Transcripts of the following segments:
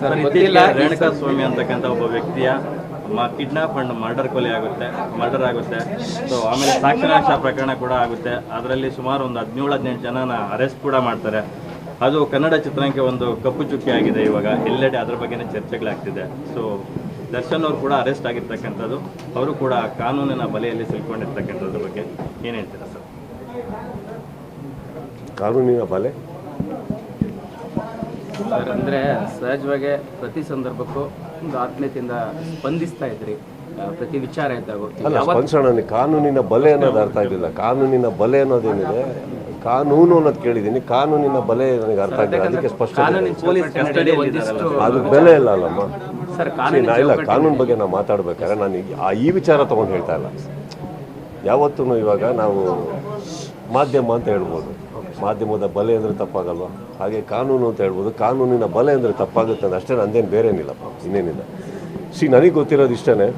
Sir ಗೊತ್ತಿಲ್ಲ. ರೇಣುಕಾ ಸ್ವಾಮಿ ಅಂತಕ್ಕಂಥ ಒಬ್ಬ ವ್ಯಕ್ತಿಯ ಕಿಡ್ನಾಪ್ ಅಂಡ್ ಮರ್ಡರ್ ಕೊಲೆ ಆಗುತ್ತೆ ಮರ್ಡರ್ ಆಗುತ್ತೆ. ಸೊ ಆಮೇಲೆ ಸಾಕ್ಷನಾಶ ಪ್ರಕರಣ ಕೂಡ ಆಗುತ್ತೆ. ಅದರಲ್ಲಿ ಸುಮಾರು ಒಂದು ಹದಿನೇಳು ಹದಿನೆಂಟು ಜನನ ಅರೆಸ್ಟ್ ಕೂಡ ಮಾಡ್ತಾರೆ. ಅದು ಕನ್ನಡ ಚಿತ್ರಕ್ಕೆ ಒಂದು ಕಪ್ಪು ಚುಕ್ಕಿ ಆಗಿದೆ ಇವಾಗ. ಎಲ್ಲೆಡೆ ಅದ್ರ ಬಗ್ಗೆನೇ ಚರ್ಚೆಗಳಾಗ್ತಿದೆ. ಸೊ ದರ್ಶನ್ ಅವರು ಕೂಡ ಅರೆಸ್ಟ್ ಆಗಿರ್ತಕ್ಕಂಥದ್ದು. ಅವರು ಕೂಡ ಕಾನೂನಿನ ಬಲೆಯಲ್ಲಿ ಸಿಲ್ಕೊಂಡಿರ್ತಕ್ಕಂಥದ್ರ ಬಗ್ಗೆ ಏನು ಹೇಳ್ತೀರಾ ಸರ್? ಕಾನೂನಿನ ಬಲೆ? ಸರ್ ಅಂದ್ರೆ ಸಹಜವಾಗಿ ಪ್ರತಿ ಸಂದರ್ಭಕ್ಕೂ ಒಂದು ಆತ್ಮೀಯತೆಯಿಂದ ಸ್ಪಂದಿಸ್ತಾ ಇದ್ರಿ. ಪ್ರತಿ ವಿಚಾರ ಇದ್ದಾಗ ಸ್ಪಂದಿಸೋಣ ಕಾನೂನಿನ ಬಲೆ ಅನ್ನೋದು ಅರ್ಥ ಆಗಿಲ್ಲ. ಕಾನೂನಿನ ಬಲೆ ಅನ್ನೋದೇನಿದೆ ಕಾನೂನು ಅನ್ನೋದು ಕೇಳಿದ್ದೀನಿ. ಕಾನೂನಿನ ಬಲೆ ನನಗೆ ಅರ್ಥ ಆಗಿಲ್ಲ. ಅದಕ್ಕೆ ಸ್ಪಷ್ಟ ಅದು ಬೆಲೆ ಇಲ್ಲ ಅಲ್ಲಮ್ಮ. ಸರ್ See, ಕಾನೂನಿನ ಇಲ್ಲ ಕಾನೂನು ಬಗ್ಗೆ ನಾವು ಮಾತಾಡ್ಬೇಕಾದ್ರೆ ನಾನು ಈ ವಿಚಾರ ತೊಗೊಂಡು ಹೇಳ್ತಾ ಇಲ್ಲ. ಯಾವತ್ತೂ ಇವಾಗ ನಾವು ಮಾಧ್ಯಮ ಅಂತ ಹೇಳ್ಬೋದು. ಮಾಧ್ಯಮದ ಬಲೆ ಅಂದರೆ ತಪ್ಪಾಗಲ್ವ? ಹಾಗೆ ಕಾನೂನು ಅಂತ ಹೇಳ್ಬೋದು, ಕಾನೂನಿನ ಬಲೆ ಅಂದರೆ ತಪ್ಪಾಗುತ್ತೆ ಅಂತ ಅಷ್ಟೇ ನಂದೇನು ಬೇರೇನಿಲ್ಲಪ್ಪ ಇನ್ನೇನಿಲ್ಲ. ಸಿ ನನಗೆ ಗೊತ್ತಿರೋದು ಇಷ್ಟೇ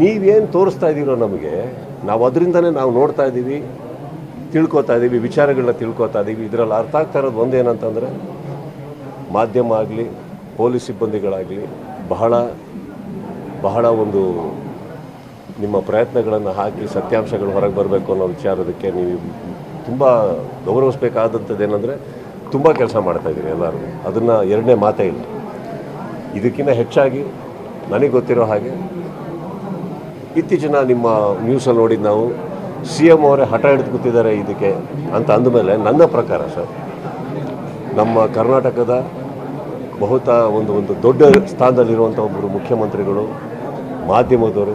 ನೀವೇನು ತೋರಿಸ್ತಾ ಇದ್ದೀರೋ ನಮಗೆ, ನಾವು ಅದರಿಂದನೇ ನಾವು ನೋಡ್ತಾ ಇದ್ದೀವಿ ತಿಳ್ಕೊತಾ ಇದ್ದೀವಿ ವಿಚಾರಗಳನ್ನ ತಿಳ್ಕೊತಾ ಇದ್ದೀವಿ ಇದರಲ್ಲಿ ಅರ್ಥ ಆಗ್ತಾ ಇರೋದು ಒಂದೇನಂತಂದರೆ, ಮಾಧ್ಯಮ ಆಗಲಿ, ಪೊಲೀಸ್ ಸಿಬ್ಬಂದಿಗಳಾಗಲಿ, ಬಹಳ ಬಹಳ ಒಂದು ನಿಮ್ಮ ಪ್ರಯತ್ನಗಳನ್ನು ಹಾಕಿ ಸತ್ಯಾಂಶಗಳು ಹೊರಗೆ ಬರಬೇಕು ಅನ್ನೋ ವಿಚಾರದಕ್ಕೆ ನೀವು ತುಂಬ ಗೌರವಿಸ್ಬೇಕಾದಂಥದ್ದು ಏನಂದರೆ ತುಂಬ ಕೆಲಸ ಮಾಡ್ತಾಯಿದ್ದೀರಿ ಎಲ್ಲರೂ. ಅದನ್ನು ಎರಡನೇ ಮಾತೇ ಇಲ್ಲ. ಇದಕ್ಕಿಂತ ಹೆಚ್ಚಾಗಿ ನನಗೆ ಗೊತ್ತಿರೋ ಹಾಗೆ ಇತ್ತೀಚಿನ ನಿಮ್ಮ ನ್ಯೂಸಲ್ಲಿ ನೋಡಿದ್ದು ನಾವು ಸಿ ಎಂ ಅವರೇ ಹಠ ಹಿಡಿದು ಕೂತಿದ್ದಾರೆ ಇದಕ್ಕೆ ಅಂತ ಅಂದಮೇಲೆ ನನ್ನ ಪ್ರಕಾರ ಸರ್, ನಮ್ಮ ಕರ್ನಾಟಕದ ಬಹುತ ಒಂದು ಒಂದು ದೊಡ್ಡ ಸ್ಥಾನದಲ್ಲಿರುವಂಥ ಒಬ್ಬರು ಮುಖ್ಯಮಂತ್ರಿಗಳು, ಮಾಧ್ಯಮದವರು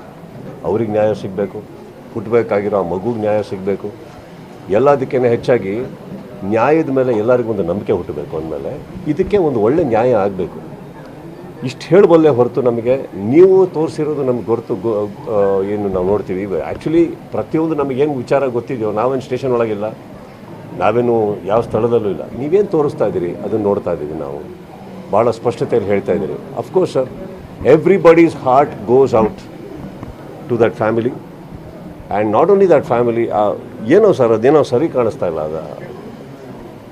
ಅವ್ರಿಗೆ ನ್ಯಾಯ ಸಿಗಬೇಕು ಹುಟ್ಟಬೇಕಾಗಿರೋ ಆ ಮಗುಗೆ ನ್ಯಾಯ ಸಿಗಬೇಕು. ಎಲ್ಲದಕ್ಕೇ ಹೆಚ್ಚಾಗಿ ನ್ಯಾಯದ ಮೇಲೆ ಎಲ್ಲರಿಗೂ ಒಂದು ನಂಬಿಕೆ ಹುಟ್ಟಬೇಕು ಅಂದಮೇಲೆ ಇದಕ್ಕೆ ಒಂದು ಒಳ್ಳೆ ನ್ಯಾಯ ಆಗಬೇಕು. ಇಷ್ಟು ಹೇಳಬಲ್ಲೆ ಹೊರತು ನಮಗೆ ನೀವು ತೋರಿಸಿರೋದು ನಮ್ಗೆ ಹೊರತು ಏನು ನಾವು ನೋಡ್ತೀವಿ. ಆ್ಯಕ್ಚುಲಿ ಪ್ರತಿಯೊಂದು ನಮಗೇನು ವಿಚಾರ ಗೊತ್ತಿದೆಯೋ, ನಾವೇನು ಸ್ಟೇಷನ್ ಒಳಗಿಲ್ಲ, ನಾವೇನು ಯಾವ ಸ್ಥಳದಲ್ಲೂ ಇಲ್ಲ. ನೀವೇನು ತೋರಿಸ್ತಾ ಇದ್ದೀರಿ ಅದನ್ನು ನೋಡ್ತಾ ಇದ್ದೀವಿ ನಾವು. ಭಾಳ ಸ್ಪಷ್ಟತೆಯಲ್ಲಿ ಹೇಳ್ತಾ ಇದ್ದೀರಿ. Of course sir everybody's heart goes out to that family and not only that family ಏನೋ ಸರ್, ಅದೇನೋ ಸರಿ ಕಾಣಿಸ್ತಾ ಇಲ್ಲ ಅದು.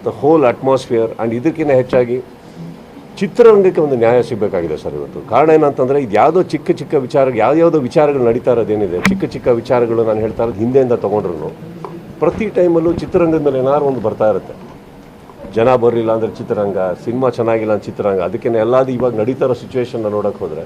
ದ ಹೋಲ್ ಅಟ್ಮಾಸ್ಫಿಯರ್ ಆ್ಯಂಡ್ ಇದಕ್ಕಿಂತ ಹೆಚ್ಚಾಗಿ ಚಿತ್ರರಂಗಕ್ಕೆ ಒಂದು ನ್ಯಾಯ ಸಿಗಬೇಕಾಗಿದೆ ಸರ್ ಇವತ್ತು. ಕಾರಣ ಏನಂತಂದರೆ, ಇದು ಯಾವುದೋ ಚಿಕ್ಕ ಚಿಕ್ಕ ವಿಚಾರ, ಯಾವ್ಯಾವುದೋ ವಿಚಾರಗಳು ನಡೀತಾ ಇರೋದೇನಿದೆ ಚಿಕ್ಕ ಚಿಕ್ಕ ವಿಚಾರಗಳು ನಾನು ಹೇಳ್ತಾ ಇರೋದು ಹಿಂದೆಯಿಂದ ತೊಗೊಂಡ್ರು ಪ್ರತಿ ಟೈಮಲ್ಲೂ ಚಿತ್ರರಂಗದ ಮೇಲೆ ಏನಾದ್ರು ಒಂದು ಬರ್ತಾ ಇರುತ್ತೆ. ಜನ ಬರಲಿಲ್ಲ ಅಂದರೆ ಚಿತ್ರರಂಗ, ಸಿನಿಮಾ ಚೆನ್ನಾಗಿಲ್ಲ ಅಂದ್ರೆ ಚಿತ್ರರಂಗ. ಅದಕ್ಕೆ ಎಲ್ಲಾದು ಇವಾಗ ನಡೀತಾ ಇರೋ ಸಿಚುವೇಶನ್ನ ನೋಡೋಕೆ ಹೋದರೆ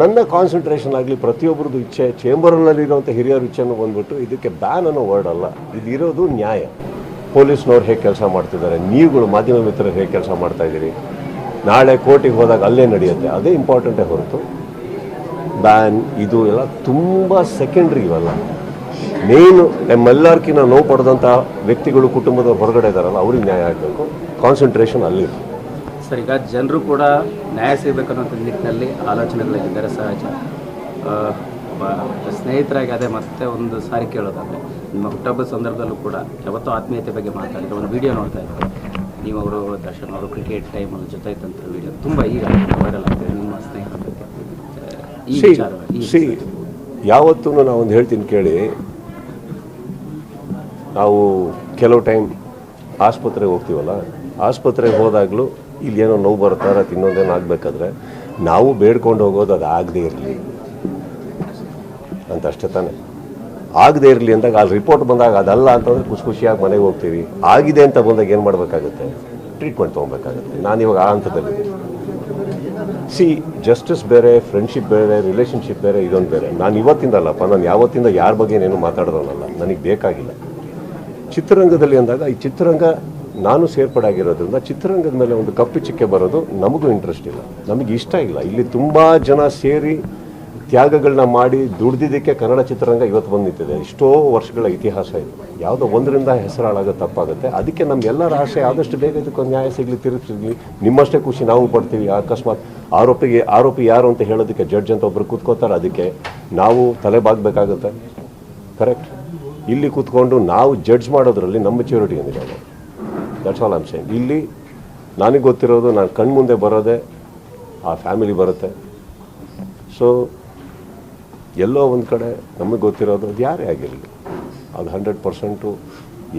ನನ್ನ ಕಾನ್ಸಂಟ್ರೇಷನ್ ಆಗಲಿ ಪ್ರತಿಯೊಬ್ಬರದ್ದು ಇಚ್ಛೆ ಚೇಂಬರ್ನಲ್ಲಿರುವಂಥ ಹಿರಿಯರ ಇಚ್ಛೆನೂ ಬಂದ್ಬಿಟ್ಟು ಇದಕ್ಕೆ ಬ್ಯಾನ್ ಅನ್ನೋ ವರ್ಡ್ ಅಲ್ಲ. ಇದಿರೋದು ನ್ಯಾಯ. ಪೊಲೀಸ್ನವ್ರು ಹೇಗೆ ಕೆಲಸ ಮಾಡ್ತಿದ್ದಾರೆ? ನೀವುಗಳು ಮಾಧ್ಯಮ ಮಿತ್ರರು ಹೇಗೆ ಕೆಲಸ ಮಾಡ್ತಾ ಇದ್ದೀರಿ? ನಾಳೆ ಕೋರ್ಟಿಗೆ ಹೋದಾಗ ಅಲ್ಲೇ ನಡೆಯುತ್ತೆ. ಅದೇ ಇಂಪಾರ್ಟೆಂಟೇ ಹೊರತು ಬ್ಯಾನ್ ಇದು ಎಲ್ಲ ತುಂಬ ಸೆಕೆಂಡ್ರಿ ಇವೆಲ್ಲ. ಮೇಯ್ನು ನಮ್ಮೆಲ್ಲರ್ಕಿನ್ನ ನೋವು ಪಡೆದಂಥ ವ್ಯಕ್ತಿಗಳು ಕುಟುಂಬದ ಹೊರಗಡೆ ಇದ್ದಾರಲ್ಲ ಅವ್ರಿಗೆ ನ್ಯಾಯ ಆಗಬೇಕು. ಕಾನ್ಸಂಟ್ರೇಷನ್ ಅಲ್ಲಿದೆ ಸರ್ ಈಗ ಜನರು ಕೂಡ ನ್ಯಾಯ ಸಿಗಬೇಕನ್ನುವಂಥ ನಿಟ್ಟಿನಲ್ಲಿ ಆಲೋಚನೆಗಳಾಗಿದ್ದಾರೆ ಸಹಜ. ಸ್ನೇಹಿತರಾಗಿ ಅದೇ ಮತ್ತೆ ಒಂದು ಸಾರಿ ಕೇಳೋದಾದ್ರೆ ನಿಮ್ಮ ಹುಟ್ಟಹಬ್ಬದ ಸಂದರ್ಭದಲ್ಲೂ ಕೂಡ ಯಾವತ್ತೂ ಆತ್ಮೀಯತೆ ಬಗ್ಗೆ ಮಾತಾಡಿದ್ರೆ ಒಂದು ವಿಡಿಯೋ ನೋಡ್ತಾ ಇದ್ದೆ. ನೀವು ಅವರು ದರ್ಶನ್ ಅವರು ಕ್ರಿಕೆಟ್ ಟೈಮಲ್ಲಿ ಜೊತೆ ಇದ್ದಂಥ ವಿಡಿಯೋ ತುಂಬ ಈಗ ವೈರಲ್ ಆಗ್ತದೆ ನಿಮ್ಮ ಸ್ನೇಹಿತರ ಬಗ್ಗೆ ಈ ವಿಚಾರ ಯಾವತ್ತೂ ನಾವೊಂದು ಹೇಳ್ತೀನಿ ಕೇಳಿ. ನಾವು ಕೆಲವು ಟೈಮ್ ಆಸ್ಪತ್ರೆಗೆ ಹೋಗ್ತೀವಲ್ಲ ಆಸ್ಪತ್ರೆಗೆ ಹೋದಾಗಲೂ ಇಲ್ಲಿ ಏನೋ ನೋವು ಬರ್ತಾರ, ತಿನ್ನೋದೇನೋ ಆಗಬೇಕಾದ್ರೆ ನಾವು ಬೇಡ್ಕೊಂಡು ಹೋಗೋದು ಅದು ಆಗದೇ ಇರಲಿ ಅಂತ ಅಷ್ಟೇ ತಾನೆ. ಆಗದೇ ಇರಲಿ ಅಂದಾಗ ಅಲ್ಲಿ ರಿಪೋರ್ಟ್ ಬಂದಾಗ ಅದಲ್ಲ ಅಂತಂದ್ರೆ ಖುಷಿ ಖುಷಿಯಾಗಿ ಮನೆಗೆ ಹೋಗ್ತೀವಿ. ಆಗಿದೆ ಅಂತ ಬಂದಾಗ ಏನು ಮಾಡಬೇಕಾಗುತ್ತೆ? ಟ್ರೀಟ್ಮೆಂಟ್ ತೊಗೊಬೇಕಾಗುತ್ತೆ. ನಾನು ಇವಾಗ ಆ ಹಂತದಲ್ಲಿ ಸಿ ಜಸ್ಟಿಸ್ ಬೇರೆ ಫ್ರೆಂಡ್ಶಿಪ್ ಬೇರೆ ರಿಲೇಷನ್ಶಿಪ್ ಬೇರೆ, ಇದೊಂದು ಬೇರೆ. ನಾನು ಇವತ್ತಿಂದ ಅಲ್ಲಪ್ಪ ನಾನು ಯಾವತ್ತಿಂದ ಯಾರ ಬಗ್ಗೆ ಏನೇನು ಮಾತಾಡೋದನ್ನಲ್ಲ. ನನಗೆ ಬೇಕಾಗಿಲ್ಲ. ಚಿತ್ರರಂಗದಲ್ಲಿ ಅಂದಾಗ ಈ ಚಿತ್ರರಂಗ ನಾನು ಸೇರ್ಪಡೆ ಆಗಿರೋದ್ರಿಂದ ಚಿತ್ರರಂಗದ ಮೇಲೆ ಒಂದು ಕಪ್ಪು ಚಿಕ್ಕೆ ಬರೋದು ನಮಗೂ ಇಂಟ್ರೆಸ್ಟ್ ಇಲ್ಲ. ನಮಗೆ ಇಷ್ಟ ಇಲ್ಲ. ಇಲ್ಲಿ ತುಂಬ ಜನ ಸೇರಿ ತ್ಯಾಗಗಳನ್ನ ಮಾಡಿ ದುಡ್ದಿದ್ದಕ್ಕೆ ಕನ್ನಡ ಚಿತ್ರರಂಗ ಇವತ್ತು ಬಂದು ನಿಂತಿದೆ ಎಷ್ಟೋ ವರ್ಷಗಳ ಇತಿಹಾಸ ಇದು. ಯಾವುದೋ ಒಂದರಿಂದ ಹೆಸರಾಳಾಗೋ ತಪ್ಪಾಗುತ್ತೆ. ಅದಕ್ಕೆ ನಮಗೆಲ್ಲರ ಆಸೆ ಆದಷ್ಟು ಬೇಗ ಇದಕ್ಕೊಂದು ನ್ಯಾಯ ಸಿಗಲಿ ತಿರುಗಿಸಿರ್ಲಿ ನಿಮ್ಮಷ್ಟೇ ಖುಷಿ ನಾವು ಪಡ್ತೀವಿ. ಅಕಸ್ಮಾತ್ ಆರೋಪಿಗೆ, ಆರೋಪಿ ಯಾರು ಅಂತ ಹೇಳೋದಕ್ಕೆ ಜಡ್ಜ್ ಅಂತ ಒಬ್ಬರು ಕೂತ್ಕೋತಾರೆ. ಅದಕ್ಕೆ ನಾವು ತಲೆ ಬಾಗಬೇಕಾಗುತ್ತೆ ಕರೆಕ್ಟ್ ಇಲ್ಲಿ ಕೂತ್ಕೊಂಡು ನಾವು ಜಡ್ಜ್ ಮಾಡೋದ್ರಲ್ಲಿ ನಮ್ಮ ಮೆಚ್ಯೂರಿಟಿ ಏನಿದೆ? ದಟ್ಸ್ ಆಲ್ ಆಮ್ ಇಲ್ಲಿ ನನಗೆ ಗೊತ್ತಿರೋದು ನಾನು ಕಣ್ಮುಂದೆ ಬರೋದೇ ಆ ಫ್ಯಾಮಿಲಿ ಬರುತ್ತೆ. ಸೊ ಎಲ್ಲೋ ಒಂದು ಕಡೆ ನಮಗೆ ಗೊತ್ತಿರೋದು ಅದು ಯಾರೇ ಆಗಿರಲಿ. ಅದು ಹಂಡ್ರೆಡ್ ಪರ್ಸೆಂಟು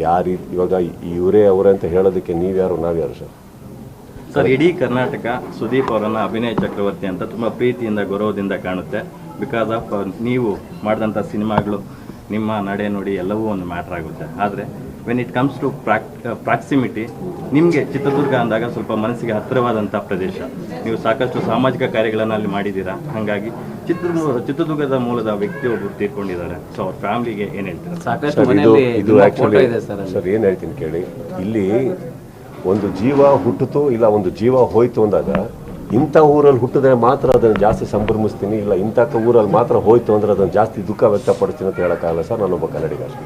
ಯಾರು ಇವಾಗ ಇವರೇ ಅವರೇ ಅಂತ ಹೇಳೋದಕ್ಕೆ ನೀವ್ಯಾರು ನಾವ್ಯಾರು ಸರ್? ಸರ್, ಇಡೀ ಕರ್ನಾಟಕ ಸುದೀಪ್ ಅವರನ್ನು ಅಭಿನಯ ಚಕ್ರವರ್ತಿ ಅಂತ ತುಂಬ ಪ್ರೀತಿಯಿಂದ, ಗೌರವದಿಂದ ಕಾಣುತ್ತೆ. ಬಿಕಾಸ್ ಆಫ್ ನೀವು ಮಾಡಿದಂಥ ಸಿನಿಮಾಗಳು, ನಿಮ್ಮ ನಡೆ ನೋಡಿ ಎಲ್ಲವೂ ಒಂದು ಮ್ಯಾಟ್ರ್ ಆಗುತ್ತೆ. ಆದರೆ when it comes to prox proximity ನಿಮಗೆ ಚಿತ್ರದುರ್ಗ ಅಂದಾಗ ಸ್ವಲ್ಪ ಮನಸ್ಸಿಗೆ ಹತ್ತಿರವಾದಂಥ ಪ್ರದೇಶ. ನೀವು ಸಾಕಷ್ಟು ಸಾಮಾಜಿಕ ಕಾರ್ಯಗಳನ್ನು ಅಲ್ಲಿ ಮಾಡಿದ್ದೀರಾ? ಹಾಗಾಗಿ ಚಿತ್ರದುರ್ಗ ಚಿತ್ರದುರ್ಗದ ಮೂಲದ ವ್ಯಕ್ತಿ ಒಬ್ಬರು ತೀರ್ಕೊಂಡಿದ್ದಾರೆ. ಸೊ ಅವ್ರ ಫ್ಯಾಮಿಲಿಗೆ ಏನು ಹೇಳ್ತೀರಾ? ಸಾಕಷ್ಟು ಸರ್ ಇದು ಮನೆಯಲ್ಲಿ ಇದು ಫೋಟೋ ಆ್ಯಕ್ಚುಲಿ ಸರ್ ಸರ್ ಏನು ಹೇಳ್ತೀನಿ ಕೇಳಿ. ಇಲ್ಲಿ ಒಂದು ಜೀವ ಹುಟ್ಟಿತು ಇಲ್ಲ ಒಂದು ಜೀವ ಹೋಯ್ತು ಅಂದಾಗ ಇಂಥ ಊರಲ್ಲಿ ಹುಟ್ಟಿದ್ರೆ ಮಾತ್ರ ಅದನ್ನು ಜಾಸ್ತಿ ಸಂಭ್ರಮಿಸ್ತೀನಿ ಇಲ್ಲ ಇಂಥ ಊರಲ್ಲಿ ಮಾತ್ರ ಹೋಯ್ತು ಅಂದರೆ ಅದನ್ನು ಜಾಸ್ತಿ ದುಃಖ ವ್ಯಕ್ತಪಡಿಸ್ತೀನಿ ಅಂತ ಹೇಳೋಕ್ಕಾಗಲ್ಲ ಸರ್ ನಾನೊಬ್ಬ ಕನ್ನಡಿಗ ಅಷ್ಟೇ.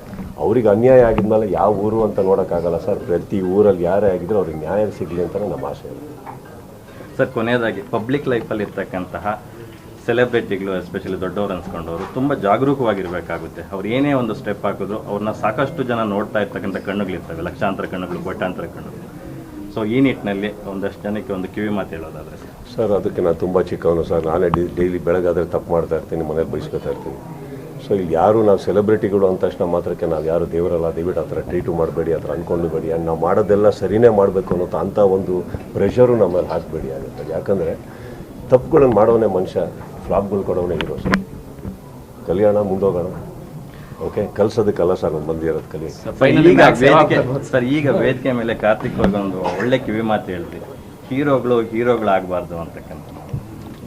ಅವ್ರಿಗೆ ಅನ್ಯಾಯ ಆಗಿದ್ಮೇಲೆ ಯಾವ ಊರು ಅಂತ ನೋಡೋಕ್ಕಾಗಲ್ಲ ಸರ್. ಪ್ರತಿ ಊರಲ್ಲಿ ಯಾರೇ ಆಗಿದ್ರು ಅವ್ರಿಗೆ ನ್ಯಾಯ ಸಿಗಲಿ ಅಂತ ನಮ್ಮ ಆಸೆ ಇದೆ ಸರ್ ಕೊನೆಯದಾಗಿ ಪಬ್ಲಿಕ್ ಲೈಫಲ್ಲಿ ಇರ್ತಕ್ಕಂತಹ ಸೆಲೆಬ್ರಿಟಿಗಳು ಎಸ್ಪೆಷಲಿ ದೊಡ್ಡವರು ಅನ್ಸ್ಕೊಂಡವರು ತುಂಬ ಜಾಗರೂಕವಾಗಿರಬೇಕಾಗುತ್ತೆ. ಅವ್ರು ಏನೇ ಒಂದು ಸ್ಟೆಪ್ ಹಾಕಿದ್ರು ಅವ್ರನ್ನ ಸಾಕಷ್ಟು ಜನ ನೋಡ್ತಾ ಇರ್ತಕ್ಕಂಥ ಕಣ್ಣುಗಳಿರ್ತವೆ ಲಕ್ಷಾಂತರ ಕಣ್ಣುಗಳು ಕೋಟ್ಯಾಂತರ ಕಣ್ಣುಗಳು. ಸೊ ಈ ನಿಟ್ಟಿನಲ್ಲಿ ಒಂದಷ್ಟು ಜನಕ್ಕೆ ಒಂದು ಕಿವಿ ಮಾತು ಹೇಳೋದಾದ್ರೆ ಸರ್. ಅದಕ್ಕೆ ನಾನು ತುಂಬ ಚಿಕ್ಕವನು ಸರ್. ನಾನೇ ಡಿ ಡೈಲಿ ಬೆಳಗಾದರೆ ತಪ್ಪು ಮಾಡ್ತಾ ಇರ್ತೀನಿ ಮನೇಲಿ ಬಯಸ್ಕೊತಾ ಇರ್ತೀನಿ. ಸೊ ಇಲ್ಲಿ ಯಾರು ನಾವು ಸೆಲೆಬ್ರಿಟಿಗಳು ಅಂದ ತಕ್ಷಣ ಮಾತ್ರಕ್ಕೆ ನಾವು ಯಾರು ದೇವರಲ್ಲ ದಯವಿಟ್ಟು ಆ ಥರ ಟ್ರೀಟು ಮಾಡಬೇಡಿ ಆ ಥರ ಅಂದ್ಕೊಂಡ್ಬೇಡಿ ಆ್ಯಂಡ್ ನಾವು ಮಾಡೋದೆಲ್ಲ ಸರಿನೇ ಮಾಡಬೇಕು ಅನ್ನೋ ಅಂಥ ಒಂದು ಪ್ರೆಷರು ನಮ್ಮಲ್ಲಿ ಮೇಲೆ ಹಾಕಬೇಡಿ ಆಗುತ್ತೆ ಯಾಕಂದರೆ ತಪ್ಪುಗಳನ್ನು ಮಾಡೋನೇ ಮನುಷ್ಯ ಫ್ಲಾಪ್ಗಳು ಕೊಡೋನೇ ಇರೋ ಸರ್. ಕಲ್ಯಾಣ ಮುಂದೋಗೋಣ. ಓಕೆ ಕಲ್ಸೋದು ಕಲಸ ಆಗೋದು ಬಂದಿರೋದು ಕಲಿ. ಫೈನಲಿ ಈಗ ವೇದಿಕೆ ಸರ್ ಈಗ ವೇದಿಕೆ ಮೇಲೆ ಕಾರ್ತಿಕ್ ಒಂದು ಒಳ್ಳೆ ಕಿವಿ ಮಾತು ಹೇಳ್ತೀವಿ ಹೀರೋಗಳು ಹೀರೋಗಳಾಗಬಾರ್ದು ಅಂತಕ್ಕಂಥ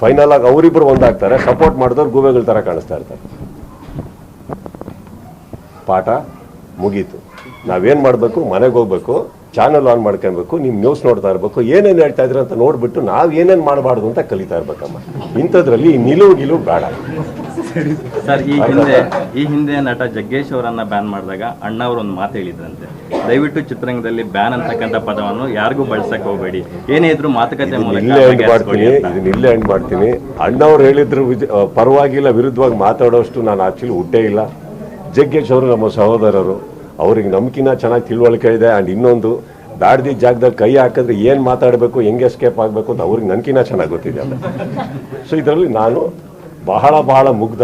ಫೈನಲ್ ಆಗಿ ಅವರಿಬ್ಬರು ಒಂದಾಗ್ತಾರೆ ಸಪೋರ್ಟ್ ಮಾಡಿದವ್ರು ಗೂಬೆಗಳ ಥರ ಕಾಣಿಸ್ತಾ ಇರ್ತಾರೆ. ಪಾಠ ಮುಗೀತು. ನಾವೇನು ಮಾಡಬೇಕು? ಮನೆಗೆ ಹೋಗ್ಬೇಕು. ಚಾನಲ್ ಆನ್ ಮಾಡ್ಕೊಬೇಕು ನಿಮ್ಮ ನ್ಯೂಸ್ ನೋಡ್ತಾ ಇರಬೇಕು ಏನೇನು ಹೇಳ್ತಾ ಇದ್ರು ಅಂತ ನೋಡ್ಬಿಟ್ಟು ನಾವು ಏನೇನು ಮಾಡಬಾರ್ದು ಅಂತ ಕಲಿತಾ ಇರ್ಬೇಕಮ್ಮ. ಇಂಥದ್ರಲ್ಲಿ ನಿಲುವು ನಿಲುವು ಗಿಲುವು ಬೇಡ. ಸರ್ ಈ ಹಿಂದೆ ಈ ಹಿಂದೆ ನಟ ಜಗ್ಗೇಶ್ ಅವರನ್ನ ಬ್ಯಾನ್ ಮಾಡಿದಾಗ ಅಣ್ಣ ಅವರು ಒಂದು ಮಾತು ಹೇಳಿದ್ರಂತೆ. ದಯವಿಟ್ಟು ಚಿತ್ರರಂಗದಲ್ಲಿ ಬ್ಯಾನ್ ಅಂತಕ್ಕಂಥ ಪದವನ್ನು ಯಾರಿಗೂ ಬಳಸಕ್ಕೆ ಹೋಗಬೇಡಿ. ಏನೇ ಇದ್ರು ಮಾತುಕತೆ ಇಲ್ಲೇ ಎಂಡ್ ಮಾಡ್ತೀನಿ. ಇದನ್ನ ಇಲ್ಲೇ ಎಂಡ್ ಮಾಡ್ತೀನಿ. ಅಣ್ಣವ್ರು ಹೇಳಿದ್ರು ಪರವಾಗಿಲ್ಲ ವಿರುದ್ಧವಾಗಿ ಮಾತಾಡೋಷ್ಟು ನಾನು ಆಕ್ಚುಲಿ ಹುಟ್ಟೇ ಇಲ್ಲ. ಜಗ್ಗೇಶ್ ಅವರು ನಮ್ಮ ಸಹೋದರರು. ಅವ್ರಿಗೆ ನಂಬಿಕಿನ ಚೆನ್ನಾಗಿ ತಿಳುವಳಿಕೆ ಇದೆ ಆ್ಯಂಡ್ ಇನ್ನೊಂದು ದಾಡ್ದಿ ಜಾಗದಲ್ಲಿ ಕೈ ಹಾಕಿದ್ರೆ ಏನು ಮಾತಾಡಬೇಕು, ಹೆಂಗೆ ಎಸ್ಕೇಪ್ ಆಗಬೇಕು ಅಂತ ಅವ್ರಿಗೆ ನನ್ಕಿನ ಚೆನ್ನಾಗಿ ಗೊತ್ತಿದೆ ಸೊ ಇದರಲ್ಲಿ ನಾನು ಬಹಳ ಬಹಳ ಮುಗ್ಧ